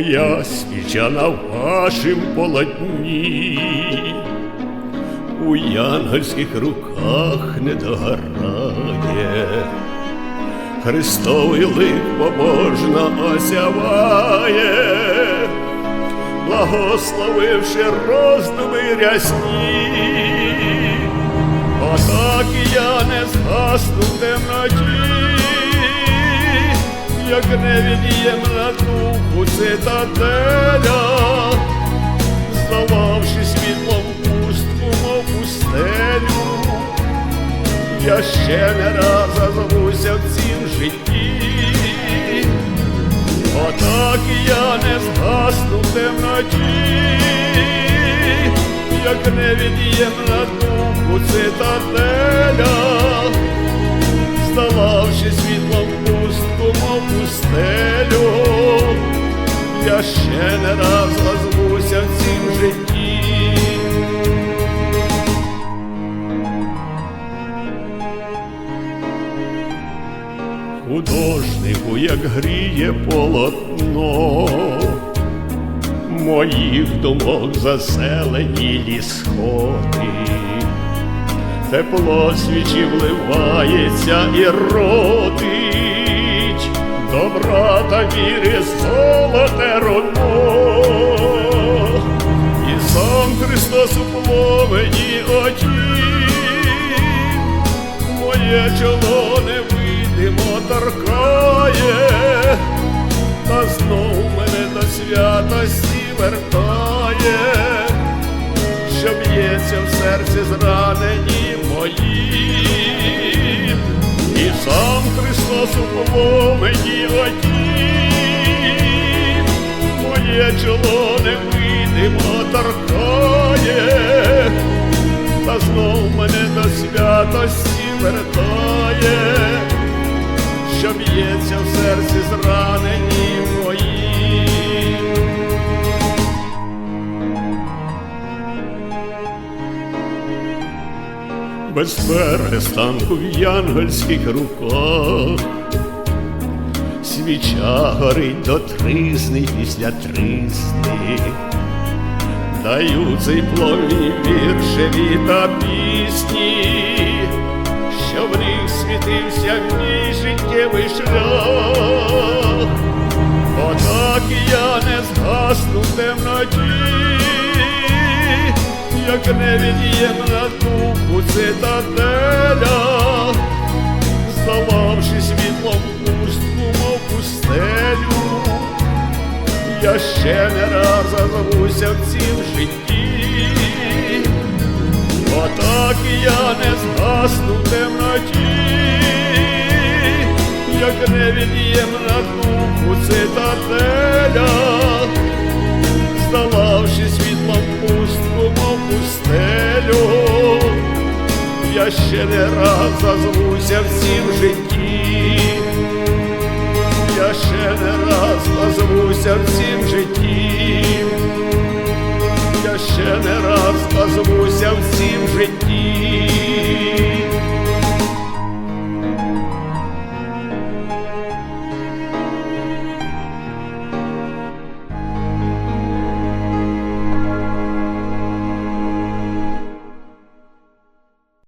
моя свіча на вашім полотні, у янгольських руках не догорає, Христовий лик побожно осяває, благословивши роздуми рясні. Отак я не згасну в темноті, як невід'ємна духу цитаделя, здававши світлом пустку, мов пустелю, я ще не раз зазвуся в цім житті, отак я не згасну в темноті як невід'ємна духу цитаделя, здолавши світлом мов пустелю, я ще не раз озвуся в цім житті. Художнику, як гріє полотно, моїх думок заселені сходи, тепло свічі вливається і родить, добра та віри золоте руно, і сам Христос у пломені оті, моє чоло невидимо торкає, та знов мене до святості вертає, що б'ється в серці зранені мої, Христос було мені оті, моє чоло невидимо торкає, та знов мене до святості вертає, що б'ється в серці зранені мої. Без перестанку в янгольських руках, свіча горить до тризни після тризни, даю цей плові віршеві та пісні, що в них світився мій життєвий шлях, отак я не згасну в темноті невід'ємна духу цитаделя, здававши світлом пустку, мов пустелю, я ще не раз зазвуся в цім житті, отак я не згасну в темноті, як невід'ємна духу цитаделя, здолавши світлом я ще не раз зазвуся в цім житті, я ще не раз озвуся в цім житті, я ще не раз озвуся в цім житті.